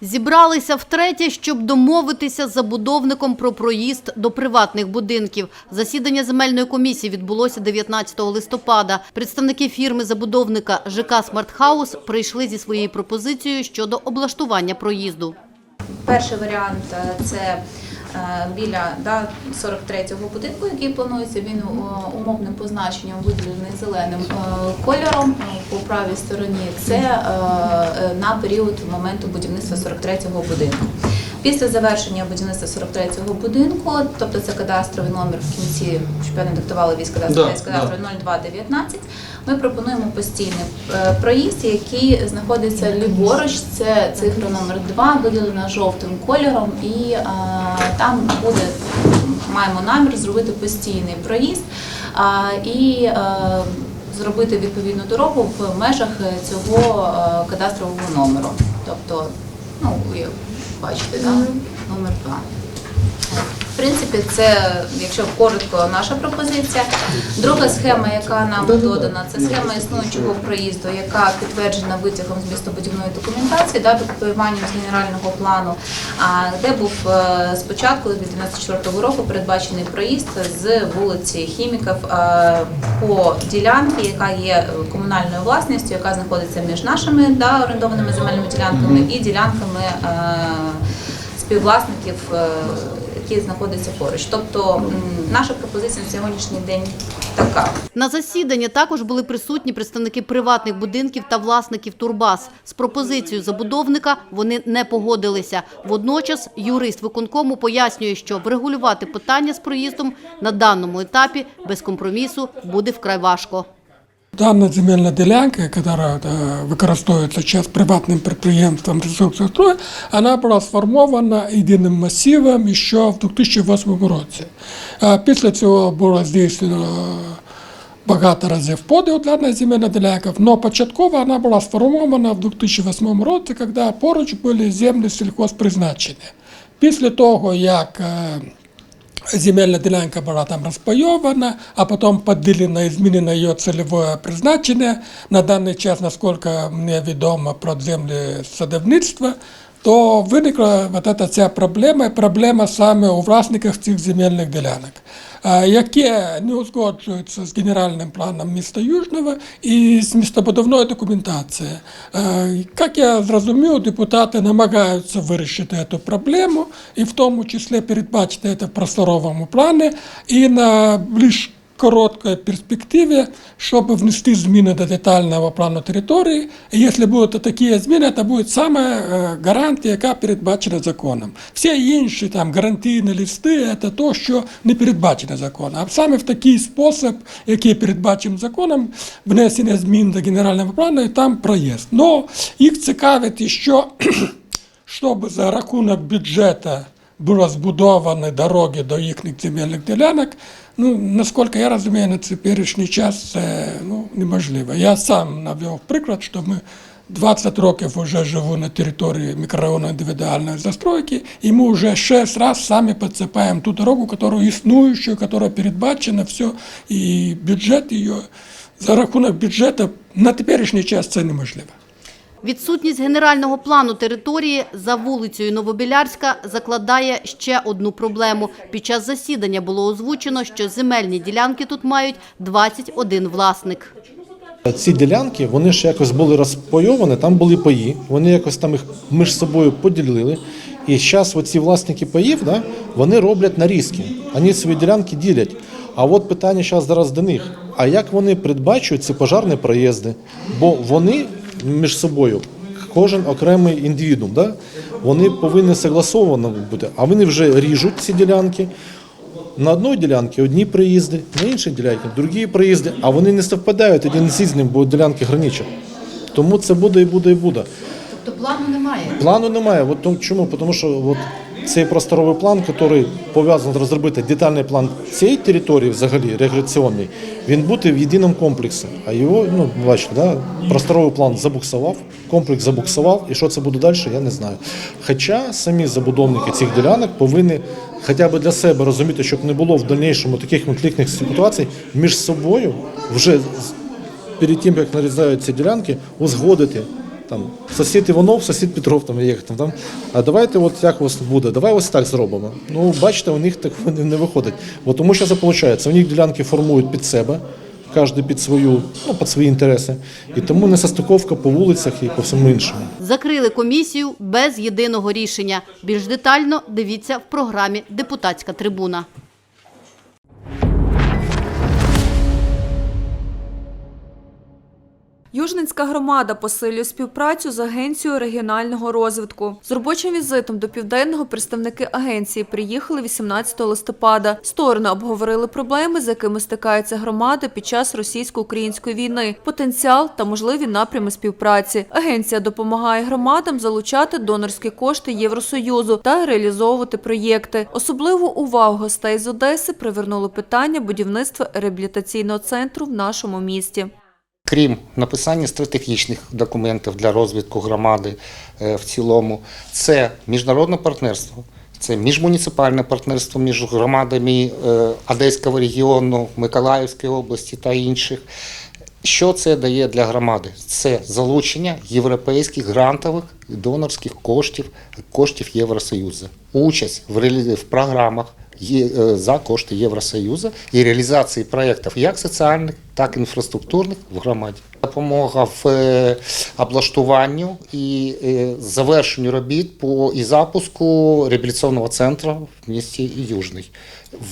Зібралися втретє, щоб домовитися з забудовником про проїзд до приватних будинків. Засідання земельної комісії відбулося 19 листопада. Представники фірми забудовника ЖК «Смартхаус» прийшли зі своєю пропозицією щодо облаштування проїзду. Перший варіант е, це біля да, 43-го будинку, який планується. Він е, умовним позначенням виділений зеленим е, кольором е, по правій стороні. Це е, е, на період моменту будівництва 43-го будинку. Після завершення будівництва 43-го будинку, тобто це кадастровий номер в кінці, щоб я не диктувала військ кадастровий, Да, кадастровий 0219, ми пропонуємо постійний е, проїзд, який знаходиться ліворуч, це цифра номер 2, виділена жовтим кольором, і е, там буде, маємо намір зробити постійний проїзд а, і е, зробити відповідну дорогу в межах цього е, кадастрового номеру. Тобто, ну, бачите, да? номер 2. В принципі, це, якщо коротко, наша пропозиція. Друга схема, яка нам додана, це схема існуючого проїзду, яка підтверджена витягом з містобудівної документації, да, документуванням з генерального плану, а, де був е, спочатку, з 2014 року, передбачений проїзд з вулиці Хіміків е, по ділянці, яка є комунальною власністю, яка знаходиться між нашими да, орендованими земельними ділянками і ділянками. е, співвласників, які знаходяться поруч. Тобто наша пропозиція на сьогоднішній день така. На засіданні також були присутні представники приватних будинків та власників турбаз. З пропозицією забудовника вони не погодилися. Водночас юрист виконкому пояснює, що врегулювати питання з проїздом на даному етапі без компромісу буде вкрай важко. Дана земельна ділянка, яка е, використовується зараз приватним підприємством «Ресурсострой», вона була сформована єдиним масивом ще в 2008 році. Е, Після цього було здійснено багато разів поділ дана земельна ділянка, але початково вона була сформована в 2008 році, коли поруч були землі сільхозпризначення. Після того, як земельна ділянка була там розпайована, а потім поділена і змінено її цільове призначення. На даний час, наскільки мені відомо про землі садівництва, то виникла вот эта ця проблема, проблема саме у власниках цих земельних ділянок, а, яке не узгоджуються з генеральним планом міста Южного і з містобудівною документацією. Як я зрозумів, депутати намагаються вирішити цю проблему, і в тому числі передбачити це в просторовому плані, і на більш короткій перспективі, щоб внести зміни до детального плану території. І якщо будуть такі зміни, це буде саме е, гарантія, яка передбачена законом. Всі інші там гарантійні листи це то, що не передбачено законом. А саме в такий спосіб, який передбачений законом, внесення змін до генерального плану і там проїзд. Но їх цікавить, що щоб за рахунок бюджету було збудовані дороги до їхніх земельних ділянок, ну, наскільки я розумію, на теперішній час це ну, неможливо. Я сам навів приклад, що ми 20 років вже живу на території мікрорайону індивідуальної застройки, і ми вже 6 разів самі підсипаємо ту дорогу, яка існуючу, яка передбачена, все, і бюджет її, за рахунок бюджету на теперішній час це неможливо. Відсутність генерального плану території за вулицею Новобілярська закладає ще одну проблему. Під час засідання було озвучено, що земельні ділянки тут мають 21 власник. Ці ділянки вони ж якось були розпайовані, там були паї, вони якось там їх між собою поділили. І зараз оці власники паїв, да, вони роблять нарізки, вони свої ділянки ділять. А от питання зараз зараз до них. А як вони передбачують ці пожарні проїзди? Бо вони між собою, кожен окремий індивідум, да, вони повинні согласовано бути, а вони вже ріжуть ці ділянки. На одній ділянці одні приїзди, на іншій ділянці другі приїзди, а вони не співпадають один з ним, бо ділянки граничать. Тому це буде і буде, і буде. Тобто плану немає. Плану немає. От чому? Тому що от цей просторовий план, який пов'язаний розробити детальний план цієї території, взагалі регуляційний, він буде в єдиному комплексі. А його, ну бачите, да, просторовий план забуксував, комплекс забуксував, і що це буде далі, я не знаю. Хоча самі забудовники цих ділянок повинні хоча б для себе розуміти, щоб не було в дальнішому таких конфліктних ситуацій між собою вже перед тим, як нарізають ці ділянки, узгодити там сусід Іванов, сусід Петров, там як там, там. А давайте, от як у вас буде, давай ось так зробимо. Ну, бачите, у них так не, виходить. Бо тому що це виходить, у них ділянки формують під себе, кожен під свою, ну, під свої інтереси. І тому несостиковка по вулицях і по всьому іншому. Закрили комісію без єдиного рішення. Більш детально дивіться в програмі Депутатська трибуна. Южненська громада посилює співпрацю з агенцією регіонального розвитку. З робочим візитом до південного представники агенції приїхали 18 листопада. Сторони обговорили проблеми, з якими стикаються громади під час російсько-української війни, потенціал та можливі напрями співпраці. Агенція допомагає громадам залучати донорські кошти Євросоюзу та реалізовувати проєкти. Особливу увагу гостей з Одеси привернуло питання будівництва реабілітаційного центру в нашому місті. Крім написання стратегічних документів для розвитку громади е, в цілому, це міжнародне партнерство, це міжмуніципальне партнерство між громадами е, Одеського регіону, Миколаївської області та інших. Що це дає для громади? Це залучення європейських грантових і донорських коштів, коштів Євросоюзу, участь в, в програмах за кошти Євросоюзу і реалізації проєктів як соціальних, так і інфраструктурних в громаді. Допомога в е, облаштуванню і е, завершенню робіт по і запуску реабілітаційного центру в місті Южний.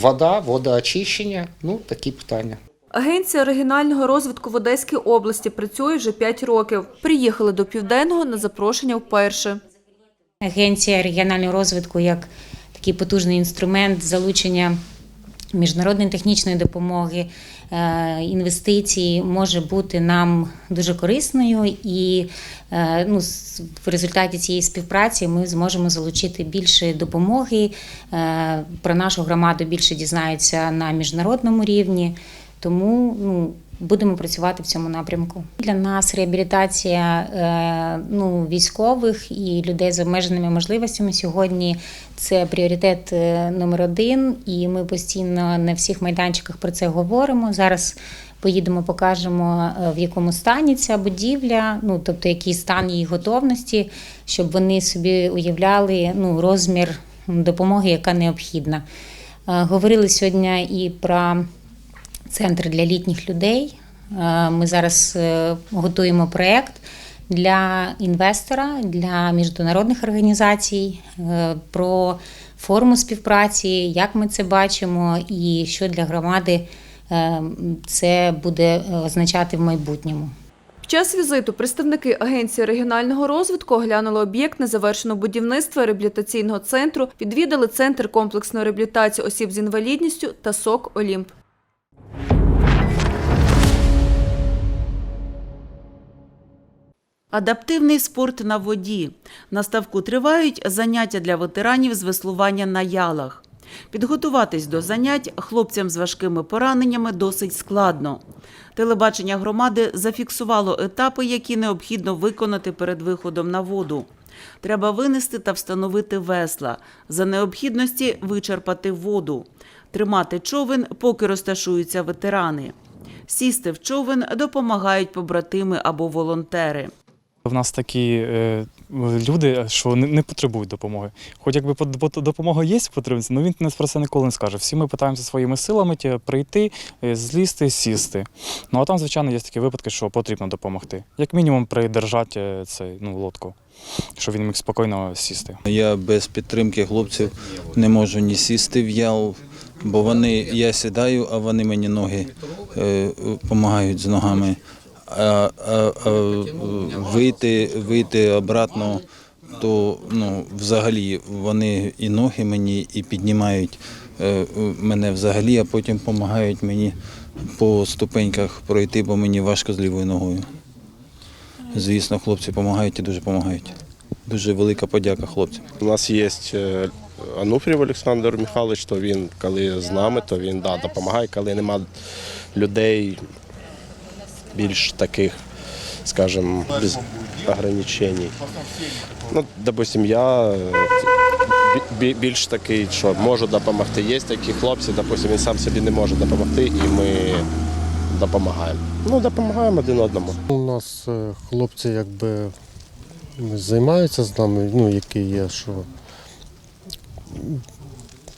Вода, водоочищення, ну такі питання. Агенція регіонального розвитку в Одеській області працює вже 5 років. Приїхали до Південного на запрошення вперше. Агенція регіонального розвитку як такий потужний інструмент залучення міжнародної технічної допомоги, е, інвестицій може бути нам дуже корисною, і е, ну, в результаті цієї співпраці ми зможемо залучити більше допомоги. е, Про нашу громаду більше дізнаються на міжнародному рівні. Тому ну, будемо працювати в цьому напрямку. Для нас реабілітація е, ну, військових і людей з обмеженими можливостями сьогодні це пріоритет е, номер один, і ми постійно на всіх майданчиках про це говоримо. Зараз поїдемо, покажемо, е, в якому стані ця будівля, ну тобто який стан її готовності, щоб вони собі уявляли ну, розмір допомоги, яка необхідна. Говорили сьогодні і про центр для літніх людей. Е, Ми зараз е, готуємо проєкт для інвестора, для міжнародних організацій е, про форму співпраці, як ми це бачимо, і що для громади це буде означати в майбутньому. Під час візиту представники Агенції регіонального розвитку оглянули об'єкт незавершеного будівництва реабілітаційного центру, відвідали центр комплексної реабілітації осіб з інвалідністю та СОК Олімп. Адаптивний спорт на воді. На ставку тривають заняття для ветеранів з веслування на ялах. Підготуватись до занять хлопцям з важкими пораненнями досить складно. Телебачення громади зафіксувало етапи, які необхідно виконати перед виходом на воду. Треба винести та встановити весла, за необхідності вичерпати воду, тримати човен, поки розташуються ветерани. Сісти в човен допомагають побратими або волонтери. В нас такі е, люди, що не, потребують допомоги. Хоч якби допомога є в потрібності, ну він про це ніколи не скаже. Всі ми питаємося своїми силами прийти, е, злізти, сісти. Ну а там, звичайно, є такі випадки, що потрібно допомогти. Як мінімум придержати е, цей ну, лодку, щоб він міг спокійно сісти. Я без підтримки хлопців не можу ні сісти в ял, бо вони, я сідаю, а вони мені ноги допомагають з ногами. А, а, а вийти, вийти обратно, то ну, взагалі вони і ноги мені і піднімають е, мене взагалі, а потім допомагають мені по ступеньках пройти, бо мені важко з лівою ногою. Звісно, хлопці допомагають і дуже допомагають. Дуже велика подяка хлопцям. У нас є е, Ануфрів Олександр Михайлович, то він коли з нами, то він да, допомагає, коли нема людей більш таких, скажімо, без ограничень. Ну, допустим, я е, бі- бі- більш такий, що можу допомогти. Є такі хлопці, допустим, він сам собі не може допомогти, і ми допомагаємо. Ну, допомагаємо один одному. У нас е, хлопці якби займаються з нами, ну, які є, що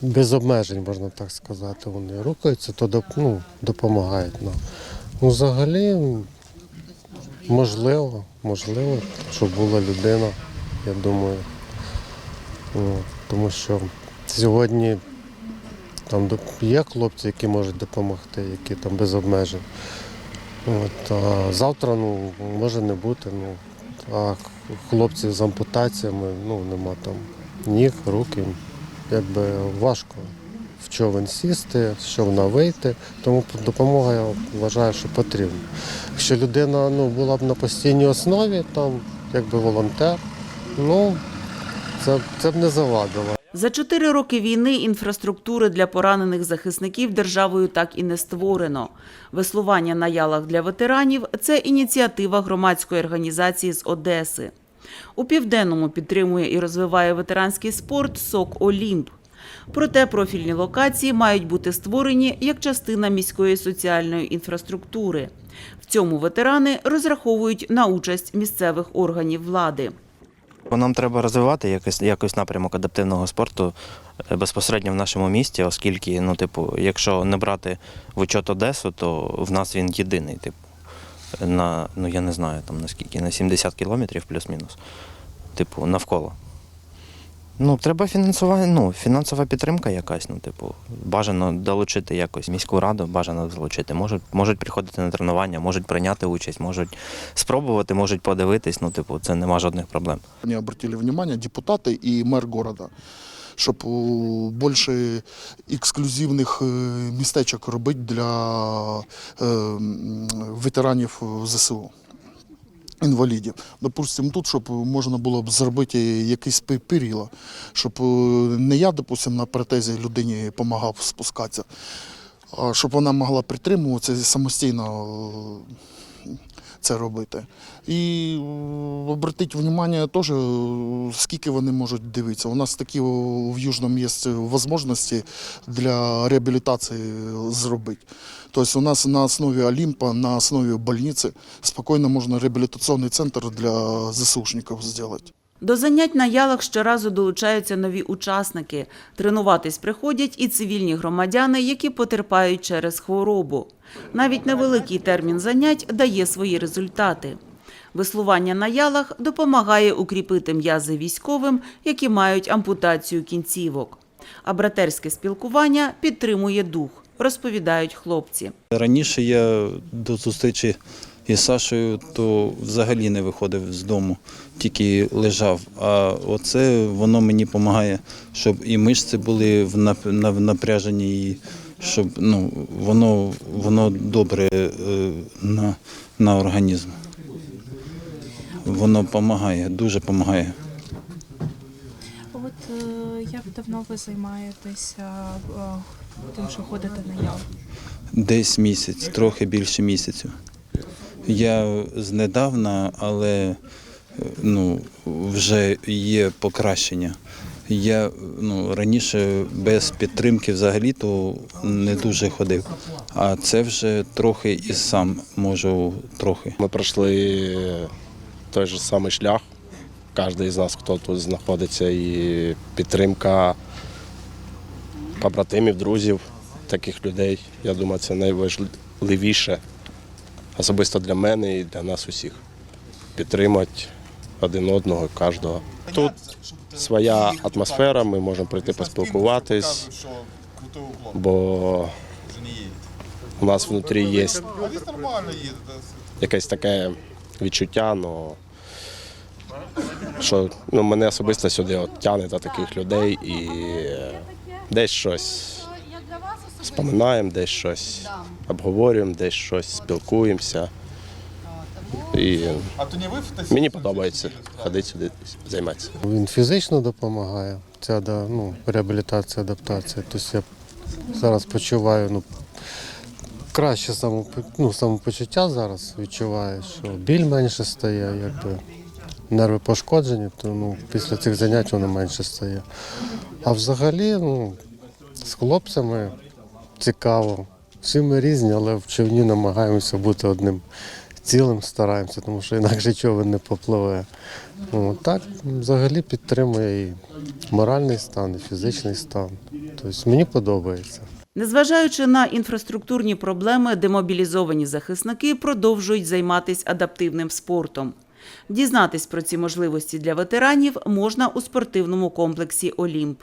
без обмежень, можна так сказати, вони рухаються, то ну, допомагають нам. Ну, взагалі, можливо, можливо, щоб була людина, я думаю. Тому що сьогодні там є хлопці, які можуть допомогти, які там без обмежень. От, а завтра ну, може не бути. Ну, а хлопців з ампутаціями ну, нема там ніг, рук, якби важко в човен сісти, з човна вийти. Тому допомога я вважаю, що потрібна. Якщо людина ну, була б на постійній основі, там якби волонтер, ну це, це б не завадило. За чотири роки війни інфраструктури для поранених захисників державою так і не створено. Веслування на ялах для ветеранів це ініціатива громадської організації з Одеси. У південному підтримує і розвиває ветеранський спорт СОК Олімп. Проте профільні локації мають бути створені як частина міської соціальної інфраструктури. В цьому ветерани розраховують на участь місцевих органів влади. Нам треба розвивати якось, якось напрямок адаптивного спорту е, безпосередньо в нашому місті, оскільки, ну, типу, якщо не брати в учет Одесу, то в нас він єдиний, типу, на, ну я не знаю там наскільки, на 70 кілометрів плюс-мінус. Типу, навколо. Ну, треба фінансування, ну, фінансова підтримка якась, ну, типу, бажано долучити якось міську раду, бажано залучити. Можуть, можуть приходити на тренування, можуть прийняти участь, можуть спробувати, можуть подивитись, ну, типу, це нема жодних проблем. Они обратили внимание, депутаты и мэр города, щоб більше ексклюзивних е, містечок робити для е, ветеранів ЗСУ. Інвалідів. Допустимо, тут, щоб можна було б зробити якесь пе- перила, щоб е, не я, допустимо, на протезі людині допомагав спускатися, а щоб вона могла притримуватися і самостійно е, це робити. І е, обратіть увагу теж, е, скільки вони можуть дивитися. У нас такі в Южному є можливості для реабілітації зробити. Тобто у нас на основі Олімпа, на основі больниці спокійно можна реабілітаційний центр для ЗСУшників зробити. До занять на ялах щоразу долучаються нові учасники. Тренуватись приходять і цивільні громадяни, які потерпають через хворобу. Навіть невеликий термін занять дає свої результати. Веслування на ялах допомагає укріпити м'язи військовим, які мають ампутацію кінцівок. А братерське спілкування підтримує дух, розповідають хлопці. Раніше я до зустрічі із Сашою то взагалі не виходив з дому, тільки лежав. А оце воно мені допомагає, щоб і мишці були в напряженні, і щоб ну, воно, воно добре е, на, на організм. Воно допомагає, дуже допомагає. От е, як давно ви займаєтеся е, тим, що ходите на ял? Десь місяць, трохи більше місяцю. Я знедавна, але е, ну, вже є покращення. Я ну, раніше без підтримки взагалі то не дуже ходив, а це вже трохи і сам можу трохи. Ми пройшли той же самий шлях. Кожен із нас, хто тут знаходиться, і підтримка побратимів, друзів, таких людей. Я думаю, це найважливіше, особисто для мене і для нас усіх. Підтримати один одного, кожного. Тут своя атмосфера, ми можемо прийти поспілкуватись, бо у нас внутрі є якесь таке відчуття, ну, що ну, мене особисто сюди от тягне до таких людей і десь щось споминаємо, десь щось обговорюємо, десь щось спілкуємося. І мені подобається ходити сюди, займатися. Він фізично допомагає, ця ну, реабілітація, адаптація. Тобто я зараз почуваю ну, краще ну, самопочуття зараз відчуваю, що біль менше стає, якби нерви пошкоджені, то ну, після цих занять воно менше стає. А взагалі, ну, з хлопцями цікаво. Всі ми різні, але в човні намагаємося бути одним цілим стараємося, тому що інакше човен не попливе. Ну, так, взагалі підтримує і моральний стан, і фізичний стан. Тобто мені подобається. Незважаючи на інфраструктурні проблеми, демобілізовані захисники продовжують займатися адаптивним спортом. Дізнатись про ці можливості для ветеранів можна у спортивному комплексі Олімп.